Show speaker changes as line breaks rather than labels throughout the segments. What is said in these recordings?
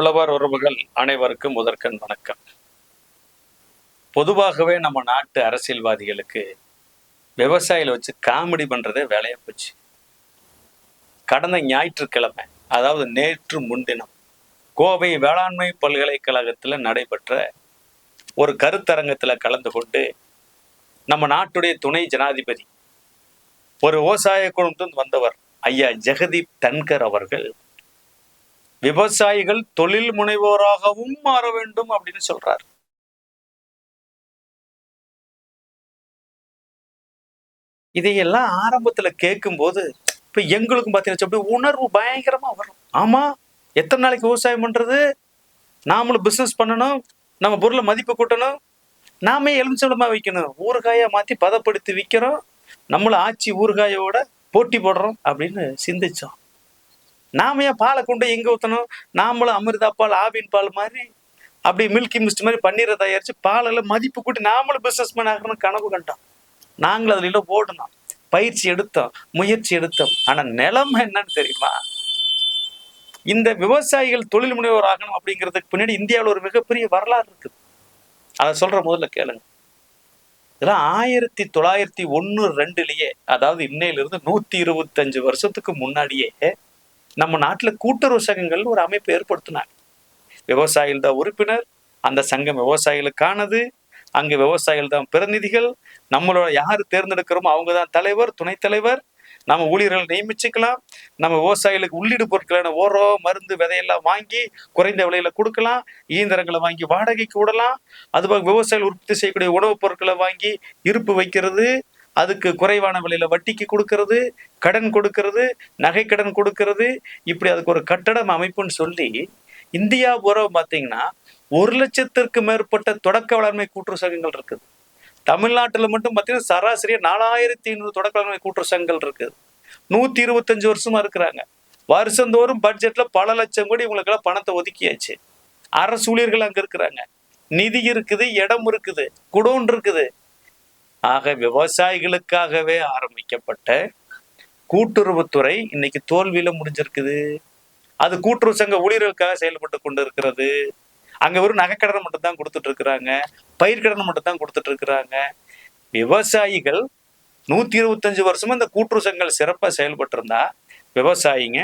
புலவர் உறவுகள் அனைவருக்கும் முதற்கண் வணக்கம். பொதுவாகவே நம்ம நாட்டு அரசியல்வாதிகளுக்கு விவசாயிகளை வச்சு காமெடி பண்ணுறதே வேலையா போச்சு. கடந்த ஞாயிற்றுக்கிழமை அதாவது நேற்று முன்தினம் கோவை வேளாண்மை பல்கலைக்கழகத்தில் நடைபெற்ற ஒரு கருத்தரங்கத்தில் கலந்து கொண்டு நம்ம நாட்டுடைய துணை ஜனாதிபதி ஒரு விவசாய குடும்பத்தில் வந்தவர் ஐயா ஜெகதீப் தன்கர் அவர்கள் விவசாயிகள் தொழில் முனைவோராகவும் மாற வேண்டும் அப்படின்னு சொல்றார். இதையெல்லாம் ஆரம்பத்துல கேட்கும்போது இப்ப எங்களுக்கும் பார்த்தீங்கன்னா அப்படி உணர்வு பயங்கரமா வரும். ஆமா எத்தனை நாளைக்கு விவசாயம் பண்றது? நாமளும் பிசினஸ் பண்ணணும் நம்ம பொருளை மதிப்பு கூட்டணும் நாமே எலுமிச்சம்பழமா வைக்கணும். ஊறுகாயா மாத்தி பதப்படுத்தி விற்கிறோம் நம்மள ஆட்சி ஊறுகாயோட போட்டி போடுறோம் அப்படின்னு சிந்திச்சோம். நாம ஏன் பாலை கொண்டு எங்க ஊத்தணும்? நாமளும் அமிர்தா பால் ஆவின் பால் மாதிரி அப்படி மில்கி மிஸ்ட் மாதிரி பன்னீரை தயாரிச்சு பாலில் மதிப்பு கூட்டி நாமளும் பிசினஸ் மேன் ஆகணும்னு கனவு கண்டோம். நாங்களும் அதுல ஓடணும் பயிற்சி எடுத்தோம் முயற்சி எடுத்தோம். ஆனா நிலைமை என்னன்னு தெரியுமா? இந்த விவசாயிகள் தொழில் முனைவோர் ஆகணும் அப்படிங்கிறதுக்கு பின்னாடி இந்தியாவில் ஒரு மிகப்பெரிய வரலாறு இருக்குது. அதை சொல்ற முதல்ல கேளுங்க. இதெல்லாம் ஆயிரத்தி தொள்ளாயிரத்தி ஒன்று ரெண்டுலயே அதாவது இன்னையிலிருந்து நூத்தி இருபத்தஞ்சு வருஷத்துக்கு முன்னாடியே நம்ம நாட்டில் கூட்டுறவு சங்கங்கள் ஒரு அமைப்பு ஏற்படுத்தினாங்க. விவசாயிகள் தான் உறுப்பினர் அந்த சங்கம் விவசாயிகளுக்கானது அங்கே விவசாயிகள் தான் பிரதிநிதிகள் நம்மளோட யார் தேர்ந்தெடுக்கிறோமோ அவங்க தான் தலைவர் துணைத் தலைவர் நம்ம ஊழியர்கள் நியமிச்சுக்கலாம் நம்ம விவசாயிகளுக்கு உள்ளீடு பொருட்களான ஓரம் மருந்து விதையெல்லாம் வாங்கி குறைந்த விலையில கொடுக்கலாம் இயந்திரங்களை வாங்கி வாடகைக்கு விடலாம் அதுபோக விவசாயிகள் உற்பத்தி செய்யக்கூடிய உணவுப் பொருட்களை வாங்கி இருப்பு வைக்கிறது அதுக்கு குறைவான விலையில வட்டிக்கு கொடுக்கறது கடன் கொடுக்கறது நகை கடன் கொடுக்கறது. இப்படி அதுக்கு ஒரு கட்டடம் அமைப்புன்னு சொல்லி இந்தியா பூரா பார்த்தீங்கன்னா ஒரு லட்சத்திற்கு மேற்பட்ட தொடக்க வளர்மை கூட்டுறவு சங்கங்கள் இருக்குது. தமிழ்நாட்டில் மட்டும் பார்த்தீங்கன்னா சராசரியாக நாலாயிரத்தி ஐநூறு தொடக்க வளர்மை கூட்டுறவு சங்கங்கள் இருக்குது. நூற்றி இருபத்தஞ்சு வருஷமா இருக்கிறாங்க. வருஷந்தோறும் பட்ஜெட்ல பல லட்சம் கோடி இவங்களுக்கெல்லாம் பணத்தை ஒதுக்கியாச்சு. அரசு ஊழியர்கள் அங்கே இருக்கிறாங்க. நிதி இருக்குது இடம் இருக்குது குடோன் இருக்குது. ஆக விவசாயிகளுக்காகவே ஆரம்பிக்கப்பட்ட கூட்டுறவுத்துறை இன்னைக்கு தோல்வியில முடிஞ்சிருக்குது. அது கூட்டுறவு சங்க ஊழியர்களுக்காக செயல்பட்டு கொண்டு இருக்கிறது. அங்க வெறும் நகைக்கடனை மட்டும் தான் கொடுத்துட்டு இருக்கிறாங்க. பயிர்க்கடனை மட்டும் தான் கொடுத்துட்டு இருக்கிறாங்க. விவசாயிகள் நூத்தி இருபத்தஞ்சு வருஷமா இந்த கூட்டுறவு சங்கங்கள் சிறப்பா செயல்பட்டு இருந்தா விவசாயிங்க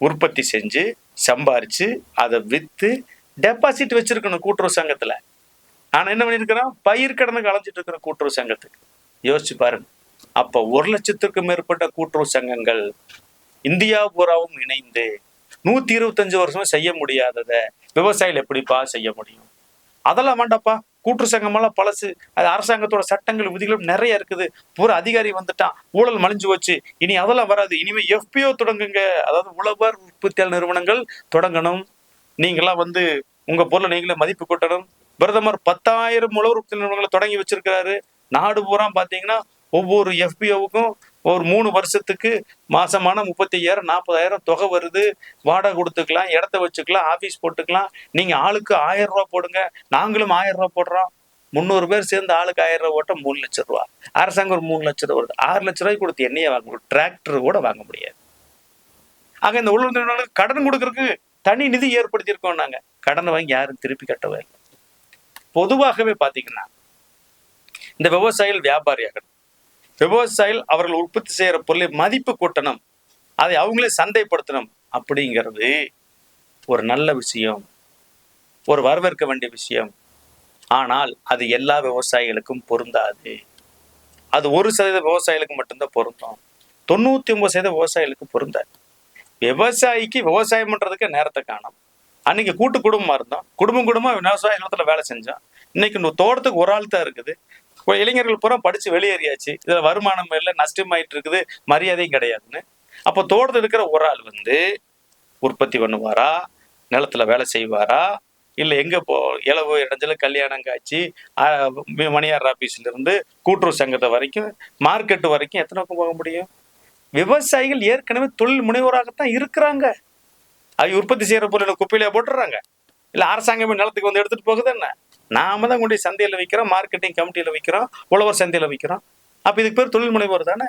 உற்பத்தி செஞ்சு சம்பாரிச்சு அதை வித்து டெபாசிட் வச்சிருக்கணும் கூட்டுறவு சங்கத்துல. ஆனா என்ன பயிர் கடனுக்கு அலைஞ்சிட்டு இருக்கிற கூட்டுறவு சங்கத்துக்கு. யோசிச்சு பாருங்க. அப்போ ஒரு லட்சத்துக்கும் மேற்பட்ட கூட்டுறவு சங்கங்கள் இந்தியா பூராவும் இணைந்து நூத்தி இருபத்தஞ்சு வருஷம் செய்ய முடியாதத விவசாயிகள் எப்படிப்பா செய்ய முடியும்? அதெல்லாம் வேண்டாப்பா கூட்டு சங்கமெல்லாம் பழசு. அது அரசாங்கத்தோட சட்டங்கள் விதிகளும் நிறைய இருக்குது. பூரா அதிகாரி வந்துட்டான். ஊழல் மலிஞ்சு வச்சு இனி அதெல்லாம் வராது. இனிமே எஃபிஓ தொடங்குங்க. அதாவது உழவர் உற்பத்தியாளர் நிறுவனங்கள் தொடங்கணும். நீங்களாம் வந்து உங்க பொருளை நீங்களே மதிப்பு கூட்டணும். பிரதமர் பத்தாயிரம் உழவர் உற்பத்தி நிறுவனங்களை தொடங்கி வச்சிருக்கிறாரு. நாடு பூரா பார்த்தீங்கன்னா ஒவ்வொரு எஃபிஓவுக்கும் ஒரு மூணு வருஷத்துக்கு மாசமான முப்பத்தி ஐயாயிரம் நாற்பதாயிரம் தொகை வருது. வாடகை கொடுத்துக்கலாம் இடத்த வச்சுக்கலாம் ஆஃபீஸ் போட்டுக்கலாம். நீங்கள் ஆளுக்கு ஆயிரம் ரூபா போடுங்க. நாங்களும் ஆயிரம் ரூபாய் போடுறோம். முந்நூறு பேர் சேர்ந்து ஆளுக்கு ஆயிரம் ரூபா ஓட்ட மூணு லட்சம் ரூபா. அரசாங்கம் ஒரு மூணு லட்ச ரூபா வருது ஆறு லட்ச ரூபாய்க்கு கொடுத்து என்னையே வாங்க முடியும். டிராக்டர் கூட வாங்க முடியாது. ஆக இந்த உள்ளூர் நிறுவனங்களுக்கு கடன் கொடுக்கறதுக்கு தனி நிதி ஏற்படுத்தியிருக்கோம் நாங்கள் கடனை வாங்கி யாரும் திருப்பி கட்டவே இல்லை. பொதுவாகவே பார்த்தீங்கன்னா இந்த விவசாயிகள் வியாபாரியாகணும் விவசாயிகள் அவர்கள் உற்பத்தி செய்யற பொருளை மதிப்பு கூட்டணும். அதை அவங்களே சந்தைப்படுத்தணும் அப்படிங்கிறது ஒரு நல்ல விஷயம். ஒரு வரவேற்க வேண்டிய விஷயம். ஆனால் அது எல்லா விவசாயிகளுக்கும் பொருந்தாது. அது ஒரு சதவீத விவசாயிகளுக்கு மட்டும்தான் பொருந்தும். தொண்ணூத்தி ஒன்பது சதவீத விவசாயிகளுக்கு பொருந்தாது. விவசாயிக்கு விவசாயம் பண்ணுறதுக்கு நேரத்தை காணும். அன்னைக்கு கூட்டு குடும்பமா இருந்தோம் குடும்பம் குடும்பமா விவசாய நிலத்துல வேலை செஞ்சோம் இன்னைக்கு இந்த தோட்டத்துக்கு ஒரு ஆள் தான் இருக்குது இளைஞர்கள் பூரா படிச்சு வெளியேறியாச்சு. இதுல வருமானம் இல்லை நஷ்டமாயிட்டு இருக்குது மரியாதையும் கிடையாதுன்னு. அப்போ தோட்டத்தில் இருக்கிற ஒரு ஆள் வந்து உற்பத்தி பண்ணுவாரா? நிலத்துல வேலை செய்வாரா? இல்லை எங்க போ இளவு இடைஞ்சல கல்யாணம் காட்சி மணியார் ஆபீஸ்ல இருந்து கூட்டுறவு சங்கத்தை வரைக்கும் மார்க்கெட்டு வரைக்கும் எத்தனை பக்கம் போக முடியும்? விவசாயிகள் ஏற்கனவே தொழில் முனைவோராகத்தான் இருக்கிறாங்க. அவங்க உற்பத்தி செய்கிற பொருளை குப்பையில போட்டுறாங்க இல்லை அரசாங்கமே நிலத்துக்கு வந்து எடுத்துகிட்டு போகுது என்ன? நாம தான் கொண்டு போய் விற்கிறோம் மார்க்கெட்டிங் கமிட்டியில் விற்கிறோம் உழவர் சந்தையில் விற்கிறோம் அப்போ இதுக்கு பேர் தொழில் முனைவோர் தானே?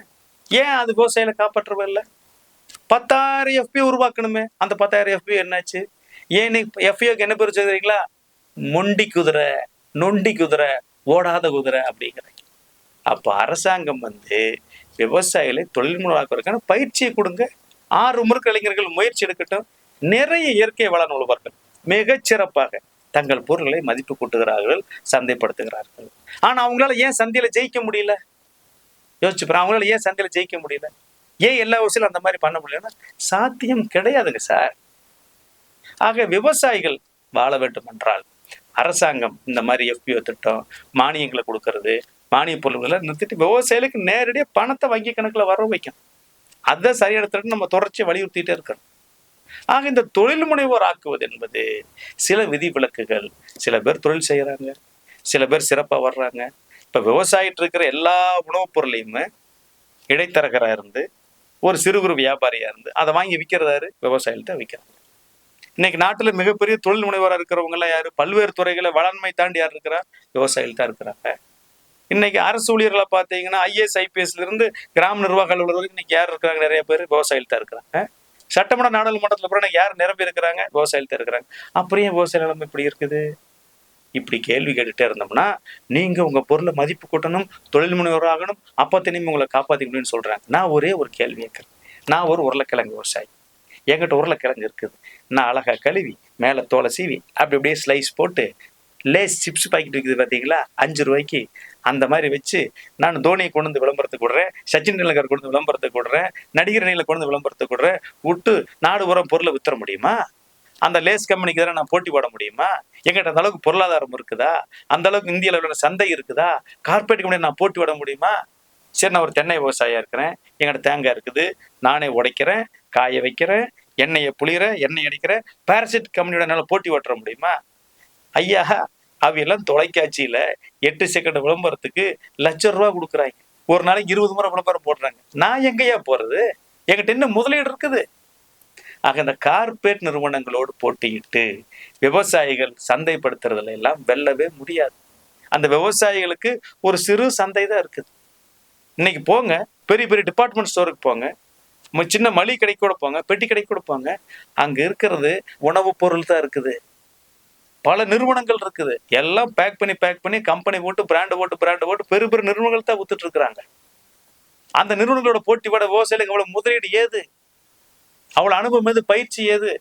ஏன் அது விவசாயில காப்பாற்றவே இல்லை பத்தாயிரம் எஃபி உருவாக்கணுமே. அந்த பத்தாயிரம் எஃபி என்னாச்சு? ஏன் நீ என்ன பேர் வச்சிருக்கீங்களா மொண்டி குதிரை நொண்டி குதிரை ஓடாத குதிரை அப்படிங்கிறாங்க அப்போ அரசாங்கம் வந்து விவசாயிகளை தொழில் முனைவாக்குவதற்கான பயிற்சியை கொடுங்க. ஆறு முறுக்கு இளைஞர்கள் முயற்சி எடுக்கட்டும். நிறைய இயற்கை வள நுழைவார்கள் மிகச்சிறப்பாக தங்கள் பொருட்களை மதிப்பு கூட்டுகிறார்கள் சந்தைப்படுத்துகிறார்கள். ஆனா அவங்களால ஏன் சந்தையில ஜெயிக்க முடியல? யோசிச்சு அவங்களால ஏன் சந்தையில ஜெயிக்க முடியல? ஏன் எல்லா விஷயம் அந்த மாதிரி பண்ண முடியலன்னா சாத்தியம் கிடையாதுங்க சார். ஆக விவசாயிகள் வாழ வேண்டும் என்றால் அரசாங்கம் இந்த மாதிரி எஃபிஓ திட்டம் மானியங்களை கொடுக்கறது மானிய பொருள்களை நிறுத்திட்டு விவசாயிகளுக்கு நேரடியாக பணத்தை வங்கி கணக்கில் வர வைக்கணும். அதை சரியான திட்டம் நம்ம தொடர்ச்சியை வலியுறுத்திட்டே இருக்கணும். ஆக இந்த தொழில் முனைவோர் ஆக்குவது என்பது சில விதி விலக்குகள். சில பேர் தொழில் செய்கிறாங்க சில பேர் சிறப்பாக வர்றாங்க. இப்போ விவசாயிட்டு இருக்கிற எல்லா உணவுப் பொருளையுமே இடைத்தரகராக இருந்து ஒரு சிறு குறு வியாபாரியா இருந்து அதை வாங்கி விற்கிறதாரு விவசாயிகள்கிட்ட விற்கிறாங்க இன்னைக்கு நாட்டுல மிகப்பெரிய தொழில் முனைவராக இருக்கிறவங்க யார்? யாரு பல்வேறு துறைகளை வளன்மை தாண்டி யார் இருக்கிறா? விவசாயிகள் தான் இருக்கிறாங்க. இன்னைக்கு அரசு ஊழியர்களை பார்த்தீங்கன்னா ஐஏஎஸ் ஐபிஎஸ்ல இருந்து கிராம நிர்வாக அலுவலர்கள் இன்னைக்கு யார் இருக்கிறாங்க? நிறைய பேர் விவசாயிகள் தான் இருக்கிறாங்க. சட்டமன்ற நாடாளுமன்றத்தில் அப்புறம் யார் நிரம்பி இருக்கிறாங்க? விவசாயத்தை இருக்கிறாங்க. அப்புறம் ஏன் விவசாய நிலைமை இப்படி இருக்குது? இப்படி கேள்வி கேட்டுட்டே இருந்தோம்னா நீங்க உங்க பொருளை மதிப்பு கூட்டணும் தொழில் முனைவர் ஆகணும் அப்பத்தினையும் உங்களை காப்பாத்திக்க முடியும்னு சொல்றாங்க. நான் ஒரே ஒரு கேள்வி கேட்கறேன். நான் ஒரு உருளைக்கிழங்கு விவசாயி. என்கிட்ட உருளைக்கிழங்கு இருக்குது. நான் அழகா கழுவி மேலே தோலை சீவி அப்படி அப்படியே ஸ்லைஸ் போட்டு லேஸ் சிப்ஸ் பாக்கெட் இருக்குது பார்த்தீங்களா அஞ்சு ரூபாய்க்கு. அந்த மாதிரி வச்சு நான் தோனியை கொண்டு வந்து விளம்பரத்துக்கு விடுறேன். சச்சின் டெண்டுல்கர் கொண்டு வந்து விளம்பரத்துக்கு விடுறேன். நடிகர் நிலையில் கொண்டு வந்து விளம்பரத்துக்கு விடுறேன். விட்டு நாடு உரம் பொருளை வித்துற முடியுமா? அந்த லேஸ் கம்பெனிக்கு தானே நான் போட்டி போட முடியுமா? எங்கிட்ட அந்த அளவுக்கு பொருளாதாரம் இருக்குதா? அந்த அளவுக்கு இந்திய அளவில் சந்தை இருக்குதா? கார்பரேட் கம்பெனி நான் போட்டி போட முடியுமா? சரி நான் ஒரு தென்னை விவசாயியாக இருக்கிறேன். எங்கிட்ட தேங்காய் இருக்குது. நானே உடைக்கிறேன். காய வைக்கிறேன். எண்ணெயை புளிகிறேன் எண்ணெய் அடிக்கிறேன். பேரசிட் கம்பெனியோட என்னால் போட்டி ஓட்டுற முடியுமா? ஐயா அவையெல்லாம் தொலைக்காட்சியில எட்டு செகண்ட் விளம்பரத்துக்கு லட்சம் ரூபா கொடுக்குறாங்க. ஒரு நாளைக்கு இருபது முறை விளம்பரம் போடுறாங்க. நான் எங்கேயா போறது? எங்கிட்ட என்ன முதலீடு இருக்குது? ஆக இந்த கார்பரேட் நிறுவனங்களோடு போட்டியிட்டு விவசாயிகள் சந்தைப்படுத்துறதுல எல்லாம் வெல்லவே முடியாது. அந்த விவசாயிகளுக்கு ஒரு சிறு சந்தை தான் இருக்குது. இன்னைக்கு போங்க பெரிய பெரிய டிபார்ட்மெண்ட் ஸ்டோருக்கு போங்க. சின்ன மளிகை கடைக்கு கூட போங்க பெட்டி கடைக்கு கூட போங்க. அங்க இருக்கிறது உணவுப் பொருள் தான் இருக்குது. பல நிறுவனங்கள் இருக்குது. எல்லாம் பேக் பண்ணி பேக் பண்ணி கம்பெனி போட்டு பிராண்டு போட்டு பிராண்டு போட்டு பெரு பெரு நிறுவனங்கள் தான் வித்துட்டு இருக்கிறாங்க. அந்த நிறுவனங்களோட போட்டி விட விவசாயிகளுக்கு அவ்வளவு முதலீடு ஏது? அவ்வளவு அனுபவம் எது? பயிற்சி ஏது?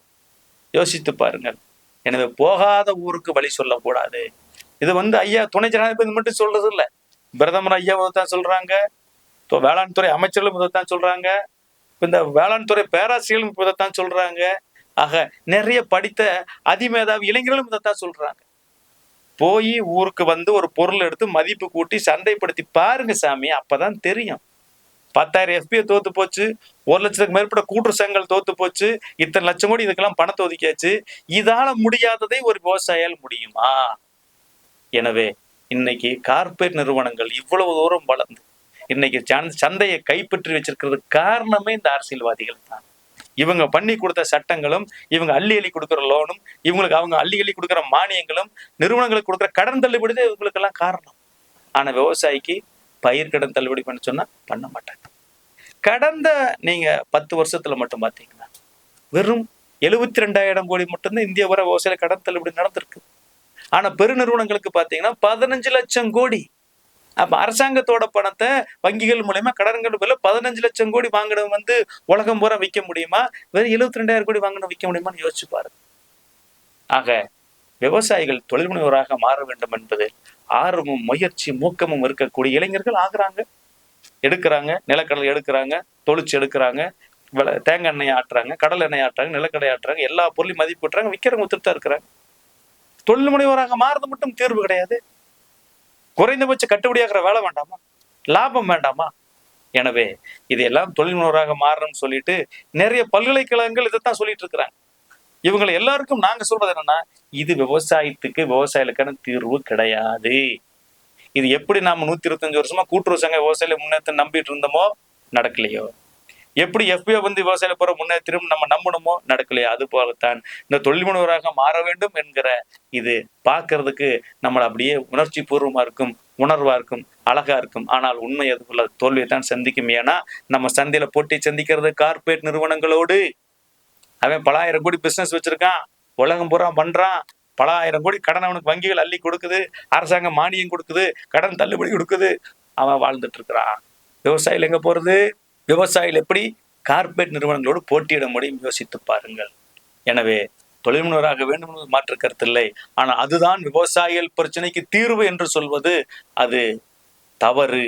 யோசித்து பாருங்கள். எனவே போகாத ஊருக்கு வழி சொல்லக்கூடாது. இது வந்து ஐயா துணை ஜனாதிபதி மட்டும் சொல்றது இல்லை. பிரதமர் ஐயா தான் சொல்றாங்க. இப்போ வேளாண் துறை அமைச்சர்களும் இதைத்தான் சொல்றாங்க. இந்த வேளாண் துறை பேராசிரியர்களும் இப்ப இதைத்தான் சொல்றாங்க. ஆக நிறைய படித்த அதிமேதாவி இளைஞர்களும் இதைத்தான் சொல்றாங்க. போய் ஊருக்கு வந்து ஒரு பொருள் எடுத்து மதிப்பு கூட்டி சந்தைப்படுத்தி பாருங்க சாமி அப்பதான் தெரியும். பத்தாயிரம் எஃபிஐ தோத்து போச்சு ஒரு லட்சத்துக்கு மேற்பட்ட கூட்டுறவு சங்கங்கள் தோத்து போச்சு இத்தனை லட்சம் கோடி இதுக்கெல்லாம் பணத்தை ஒதுக்கியாச்சு இதால முடியாததை ஒரு விவசாயியால் முடியுமா? எனவே இன்னைக்கு கார்பரேட் நிறுவனங்கள் இவ்வளவு தூரம் வளர்ந்து இன்னைக்கு சந்தையை கைப்பற்றி வச்சிருக்கிறதுக்கு காரணமே இந்த அரசியல்வாதிகள் தான். இவங்க பண்ணி கொடுத்த சட்டங்களும் இவங்க அள்ளி அள்ளி கொடுக்குற லோனும் இவங்களுக்கு அவங்க அள்ளி அள்ளி கொடுக்குற மானியங்களும் நிறுவனங்களுக்கு கொடுக்குற கடன் தள்ளுபடி தான் இவங்களுக்கெல்லாம் காரணம். ஆனா விவசாயிக்கு பயிர் கடன் தள்ளுபடி பண்ண சொன்னா பண்ண மாட்டாங்க. கடந்த நீங்க பத்து வருஷத்துல மட்டும் பாத்தீங்கன்னா வெறும் எழுபத்தி ரெண்டாயிரம் கோடி மட்டும்தான் இந்திய வர விவசாய கடன் தள்ளுபடி நடந்திருக்கு. ஆனா பெருநிறுவனங்களுக்கு பாத்தீங்கன்னா பதினஞ்சு லட்சம் கோடி அப்ப அரசாங்கத்தோட பணத்தை வங்கிகள் மூலயமா கடன்கள் மேல பதினஞ்சு லட்சம் கோடி வாங்கினவன் வந்து உலகம் பூரா விற்க முடியுமா? வெறும் எழுபத்தி ரெண்டாயிரம் கோடி வாங்கின விற்க முடியுமான்னு யோசிச்சு பாருங்க. ஆக விவசாயிகள் தொழில் முனைவராக மாற வேண்டும் என்பது ஆர்வமும் முயற்சி மூக்கமும் இருக்கக்கூடிய இளைஞர்கள் ஆகுறாங்க. எடுக்கிறாங்க நிலக்கடலை எடுக்கிறாங்க தொளிச்சு எடுக்கிறாங்க தேங்காய் எண்ணெய் ஆட்டுறாங்க கடல் எண்ணெய் ஆட்டுறாங்க நிலக்கடலை ஆட்டுறாங்க எல்லா பொருளையும் மதிப்பு விட்டுறாங்க விற்கிறவங்க ஒத்துட்டு இருக்கிறாங்க. தொழில் முனைவராக மாறுறது மட்டும் தீர்வு கிடையாது. குறைந்தபட்ச கட்டுப்படியாகிற வேலை வேண்டாமா? லாபம் வேண்டாமா? எனவே இதையெல்லாம் தொழில் மாறணும்னு சொல்லிட்டு நிறைய பல்கலைக்கழகங்கள் இதைத்தான் சொல்லிட்டு இருக்கிறாங்க. இவங்களை எல்லாருக்கும் நாங்க சொல்றது என்னன்னா இது விவசாயத்துக்கு விவசாயிகளுக்கான தீர்வு கிடையாது. இது எப்படி நாம நூத்தி இருபத்தஞ்சு வருஷமா கூட்டுறவு சங்க விவசாயிகளை முன்னேற்ற நம்பிட்டு இருந்தோமோ நடக்கலையோ. எப்படி எஃபிஓ வந்து விவசாயில போற முன்னேற்றம் நம்ம நம்பணுமோ? நடக்கலையா. அது போலத்தான். இந்த தொழில் முனைவராக மாற வேண்டும் என்கிற இது பார்க்கறதுக்கு நம்மள அப்படியே உணர்ச்சி பூர்வமா இருக்கும் உணர்வா இருக்கும் அழகா இருக்கும். ஆனால் உண்மை அதுக்குள்ள தோல்வியை தான் சந்திக்கும். ஏன்னா நம்ம சந்தையில போட்டி சந்திக்கிறது கார்ப்பரேட் நிறுவனங்களோடு. அவன் பலாயிரம் கோடி பிசினஸ் வச்சிருக்கான். உலகம் பூரா பண்றான். பல ஆயிரம் கோடி கடன் அவனுக்கு வங்கிகள் அள்ளி கொடுக்குது. அரசாங்கம் மானியம் கொடுக்குது. கடன் தள்ளுபடி கொடுக்குது. அவன் வாழ்ந்துட்டு இருக்கிறான். விவசாயிகள் எங்க போறது? விவசாயிகள் எப்படி கார்ப்பரேட் நிறுவனங்களோடு போட்டியிட முடியும் யோசித்து பாருங்கள். எனவே தொழில் முனைவராக வேண்டும் என்பது மாற்று கருத்தில்லை ஆனால் அதுதான் விவசாயிகள் பிரச்சனைக்கு தீர்வு என்று சொல்வது அது தவறு.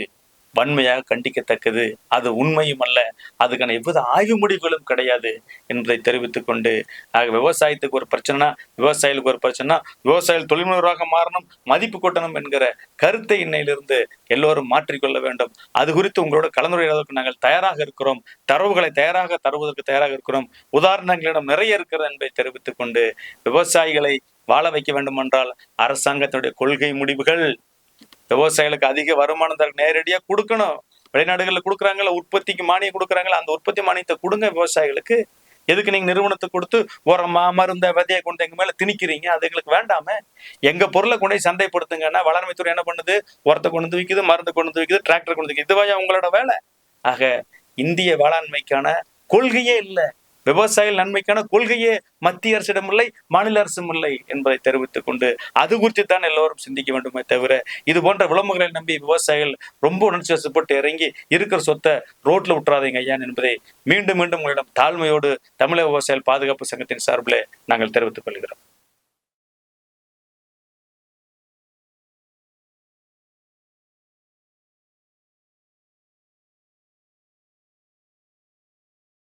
வன்மையாக கண்டிக்கத்தக்கது. அது உண்மையும் அல்ல அதுக்கான எவ்வித ஆய்வு முடிவுகளும் கிடையாது என்பதை தெரிவித்துக் கொண்டு ஆக விவசாயத்துக்கு ஒரு பிரச்சனைனா விவசாயிகளுக்கு ஒரு பிரச்சனைனா விவசாயிகள் தொழில்முறையாக மாறணும் மதிப்பு கூட்டணும் என்கிற கருத்தை இன்னையிலிருந்து எல்லோரும் மாற்றிக்கொள்ள வேண்டும். அது குறித்து உங்களோட கலந்துரையாடலுக்கு நாங்கள் தயாராக இருக்கிறோம். தரவுகளை தயாராக தருவதற்கு தயாராக இருக்கிறோம். உதாரணங்களிடம் நிறைய இருக்கிறது என்பதை தெரிவித்துக் கொண்டு விவசாயிகளை வாழ வைக்க வேண்டுமென்றால் அரசாங்கத்தினுடைய கொள்கை முடிவுகள் விவசாயிகளுக்கு அதிக வருமானம் தர நேரடியாக கொடுக்கணும். வெளிநாடுகளில் கொடுக்குறாங்கல்ல உற்பத்திக்கு மானியம் கொடுக்குறாங்களா அந்த உற்பத்தி மானியத்தை கொடுங்க விவசாயிகளுக்கு. எதுக்கு நீங்க நிறுவனத்தை கொடுத்து உரமா மருந்த விதையை கொண்டு எங்க மேல திணிக்கிறீங்க? அது எங்களுக்கு வேண்டாம. எங்க பொருளை கொண்டு சந்தைப்படுத்துங்கன்னா வளர்மைத்துறை என்ன பண்ணுது? உரத்தை கொண்டு வந்து விற்குது மருந்து கொண்டு வந்து விற்குது டிராக்டர் கொண்டு வந்து விற்குது இதுவா உங்களோட வேலை. ஆக இந்திய வேளாண்மைக்கான கொள்கையே இல்லை. விவசாயிகள் நன்மைக்கான கொள்கையே மத்திய அரசிடம் இல்லை மாநில அரசும் இல்லை என்பதை தெரிவித்துக் கொண்டு அது குறித்து தான் எல்லோரும் சிந்திக்க வேண்டுமே தவிர இது போன்ற விளம்பரங்களை நம்பி விவசாயிகள் ரொம்ப உணர்ச்சி வசப்பட்டு இறங்கி இருக்கிற சொத்தை ரோட்ல விட்டுறாதீங்க ஐயா என்பதை மீண்டும் மீண்டும் உங்களிடம் தாழ்மையோடு தமிழக விவசாயிகள் பாதுகாப்பு சங்கத்தின் சார்பில் நாங்கள் தெரிவித்துக் கொள்கிறோம்.